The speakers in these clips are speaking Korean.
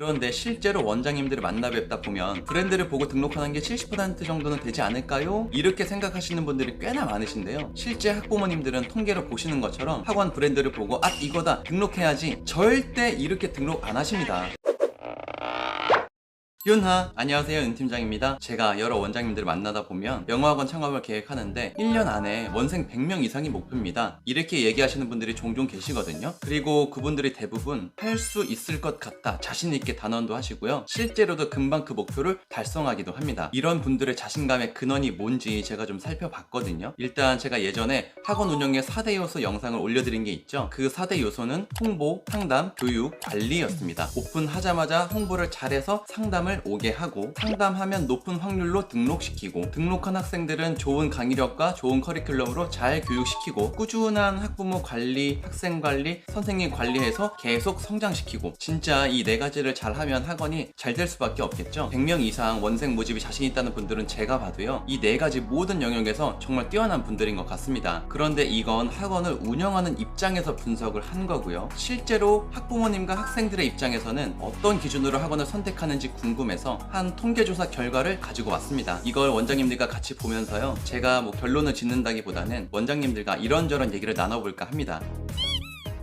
그런데 실제로 원장님들을 만나 뵙다 보면 브랜드를 보고 등록하는 게 70% 정도는 되지 않을까요? 이렇게 생각하시는 분들이 꽤나 많으신데요. 실제 학부모님들은 통계를 보시는 것처럼 학원 브랜드를 보고 아 이거다 등록해야지 절대 이렇게 등록 안 하십니다. 윤하 안녕하세요. 윤 팀장입니다. 제가 여러 원장님들을 만나다 보면 영어학원 창업을 계획하는데 1년 안에 원생 100명 이상이 목표입니다. 이렇게 얘기하시는 분들이 종종 계시거든요. 그리고 그분들이 대부분 할 수 있을 것 같다 자신 있게 단언도 하시고요. 실제로도 금방 그 목표를 달성하기도 합니다. 이런 분들의 자신감의 근원이 뭔지 제가 좀 살펴봤거든요. 일단 제가 예전에 학원 운영의 4대 요소 영상을 올려드린 게 있죠. 그 4대 요소는 홍보, 상담, 교육, 관리였습니다. 오픈하자마자 홍보를 잘해서 상담을 오게 하고 상담하면 높은 확률로 등록시키고 등록한 학생들은 좋은 강의력과 좋은 커리큘럼으로 잘 교육시키고 꾸준한 학부모 관리, 학생 관리, 선생님 관리해서 계속 성장시키고 진짜 이 네 가지를 잘하면 학원이 잘 될 수밖에 없겠죠? 100명 이상 원생 모집이 자신 있다는 분들은 제가 봐도요 이 네 가지 모든 영역에서 정말 뛰어난 분들인 것 같습니다. 그런데 이건 학원을 운영하는 입장에서 분석을 한 거고요. 실제로 학부모님과 학생들의 입장에서는 어떤 기준으로 학원을 선택하는지 궁금 해서 한 통계조사 결과를 가지고 왔습니다. 이걸 원장님들과 같이 보면서요. 제가 뭐 결론을 짓는다기보다는 원장님들과 이런저런 얘기를 나눠볼까 합니다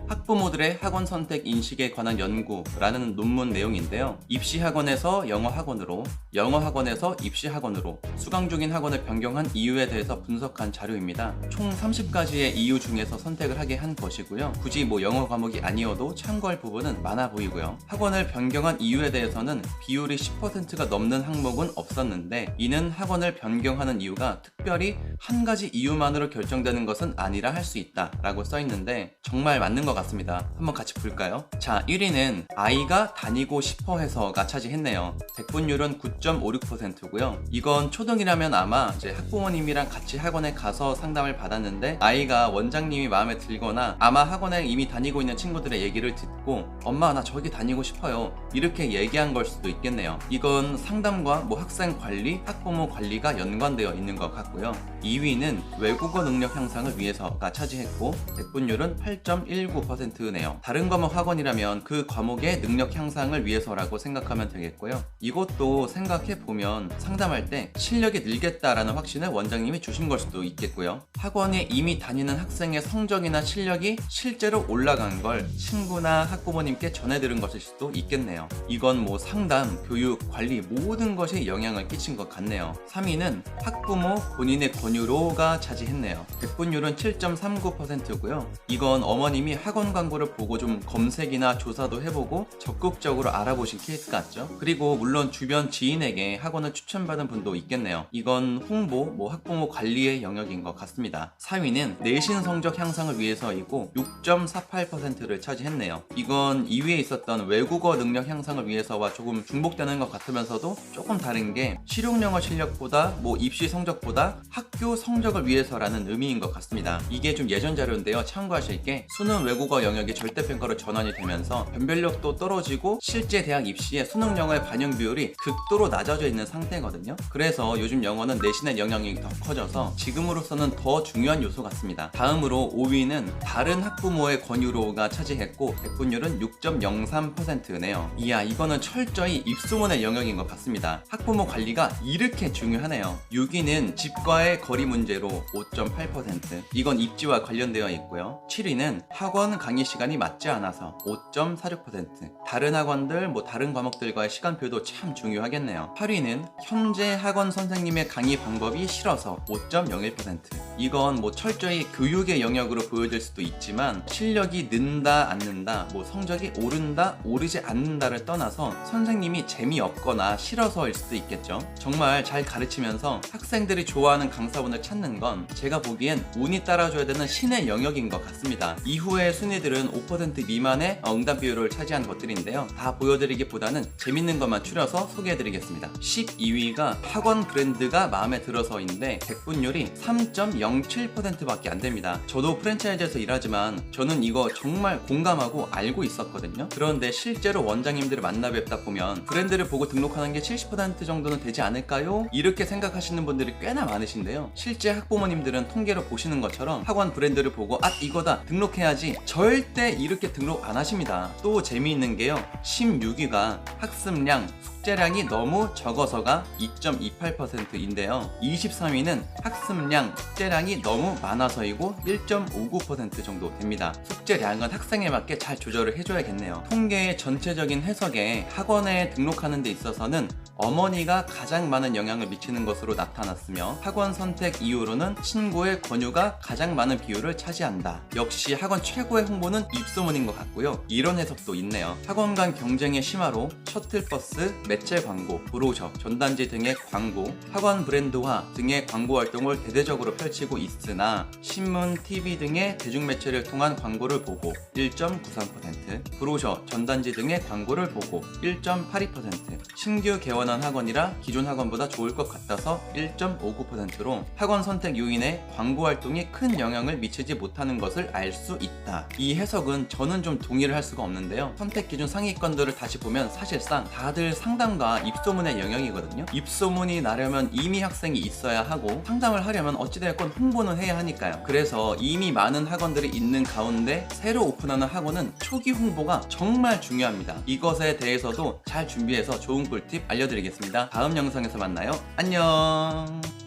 학부모들의 학원 선택 인식에 관한 연구라는 논문 내용인데요. 입시 학원에서 영어 학원으로, 영어 학원에서 입시 학원으로 수강 중인 학원을 변경한 이유에 대해서 분석한 자료입니다. 총 30가지의 이유 중에서 선택을 하게 한 것이고요. 굳이 뭐 영어 과목이 아니어도 참고할 부분은 많아 보이고요. 학원을 변경한 이유에 대해서는 비율이 10%가 넘는 항목은 없었는데 이는 학원을 변경하는 이유가 특별히 한 가지 이유만으로 결정되는 것은 아니라 할 수 있다라고 써 있는데 정말 맞는 것 같습니다. 한번 같이 볼까요? 자, 1위는 아이가 다니고 싶어 해서가 차지했네요. 백분율은 9.56%고요. 이건 초등이라면 아마 이제 학부모님이랑 같이 학원에 가서 상담을 받았는데 아이가 원장님이 마음에 들거나 아마 학원에 이미 다니고 있는 친구들의 얘기를 듣고 엄마 나 저기 다니고 싶어요. 이렇게 얘기한 걸 수도 있겠네요. 이건 상담과 뭐 학생 관리, 학부모 관리가 연관되어 있는 것 같고요. 2위는 외국어 능력 향상을 위해서가 차지했고 백분율은 8.19% 네요. 다른 과목 학원이라면 그 과목의 능력 향상을 위해서라고 생각하면 되겠고요. 이것도 생각해 보면 상담할 때 실력이 늘겠다라는 확신을 원장님이 주신 걸 수도 있겠고요. 학원에 이미 다니는 학생의 성적이나 실력이 실제로 올라간 걸 친구나 학부모님께 전해 들은 것일 수도 있겠네요. 이건 뭐 상담, 교육, 관리 모든 것에 영향을 끼친 것 같네요. 3위는 학부모 본인의 권유로가 차지했네요. 백분율은 7.39%고요. 이건 어머님이 학원 광고를 보고 좀 검색이나 조사도 해보고 적극적으로 알아보신 케이스 같죠? 그리고 물론 주변 지인에게 학원을 추천받은 분도 있겠네요. 이건 홍보, 뭐 학부모 관리의 영역인 것 같습니다. 4위는 내신 성적 향상을 위해서이고 6.48%를 차지했네요. 이건 2위에 있었던 외국어 능력 향상을 위해서와 조금 중복되는 것 같으면서도 조금 다른 게 실용 영어 실력보다 뭐 입시 성적보다 학교 성적을 위해서라는 의미인 것 같습니다. 이게 좀 예전 자료인데요. 참고하실 게 수능 외국 어 영역이 절대평가로 전환이 되면서 변별력도 떨어지고 실제 대학 입시에 수능 영어의 반영 비율이 극도로 낮아져 있는 상태거든요. 그래서 요즘 영어는 내신의 영향이 더 커져서 지금으로서는 더 중요한 요소 같습니다. 다음으로 5위는 다른 학부모의 권유로가 차지했고 백분율은 6.03%네요. 이야 이거는 철저히 입소문의 영역인 것 같습니다. 학부모 관리가 이렇게 중요하네요. 6위는 집과의 거리 문제로 5.8% 이건 입지와 관련되어 있고요. 7위는 학원 강의 시간이 맞지 않아서 5.46% 다른 학원들 뭐 다른 과목들과의 시간표도 참 중요하겠네요. 8위는 현재 학원 선생님의 강의 방법이 싫어서 5.01% 이건 뭐 철저히 교육의 영역으로 보여질 수도 있지만 실력이 는다 않는다 뭐 성적이 오른다 오르지 않는다를 떠나서 선생님이 재미없거나 싫어서일 수도 있겠죠. 정말 잘 가르치면서 학생들이 좋아하는 강사분을 찾는 건 제가 보기엔 운이 따라줘야 되는 신의 영역인 것 같습니다. 이후의 순 위들은 5% 미만의 응답 비율을 차지한 것들인데요. 다 보여드리기보다는 재밌는 것만 추려서 소개해드리겠습니다. 12위가 학원 브랜드가 마음에 들어서인데 백분율이 3.07%밖에 안 됩니다. 저도 프랜차이즈에서 일하지만 저는 이거 정말 공감하고 알고 있었거든요. 그런데 실제로 원장님들을 만나 뵙다 보면 브랜드를 보고 등록하는 게 70% 정도는 되지 않을까요? 이렇게 생각하시는 분들이 꽤나 많으신데요. 실제 학부모님들은 통계로 보시는 것처럼 학원 브랜드를 보고 아 이거다 등록해야지 절대 이렇게 등록 안 하십니다. 또 재미있는 게요. 16위가 학습량, 숙제량이 너무 적어서가 2.28%인데요. 23위는 학습량, 숙제량이 너무 많아서이고 1.59% 정도 됩니다. 숙제량은 학생에 맞게 잘 조절을 해줘야겠네요. 통계의 전체적인 해석에 학원에 등록하는 데 있어서는 어머니가 가장 많은 영향을 미치는 것으로 나타났으며 학원 선택 이유로는 친구의 권유가 가장 많은 비율을 차지한다. 역시 학원 최고 의 홍보는 입소문인 것 같고요. 이런 해석도 있네요. 학원 간 경쟁의 심화로 셔틀버스, 매체 광고, 브로셔, 전단지 등의 광고, 학원 브랜드화 등의 광고 활동을 대대적으로 펼치고 있으나 신문, TV 등의 대중매체를 통한 광고를 보고 1.93%, 브로셔, 전단지 등의 광고를 보고 1.82%, 신규 개원한 학원이라 기존 학원보다 좋을 것 같아서 1.59%로 학원 선택 요인에 광고 활동이 큰 영향을 미치지 못하는 것을 알 수 있 다. 이 해석은 저는 좀 동의를 할 수가 없는데요. 선택 기준 상위권들을 다시 보면 사실상 다들 상담과 입소문의 영역이거든요. 입소문이 나려면 이미 학생이 있어야 하고 상담을 하려면 어찌되었건 홍보는 해야 하니까요. 그래서 이미 많은 학원들이 있는 가운데 새로 오픈하는 학원은 초기 홍보가 정말 중요합니다. 이것에 대해서도 잘 준비해서 좋은 꿀팁 알려드리겠습니다. 다음 영상에서 만나요. 안녕.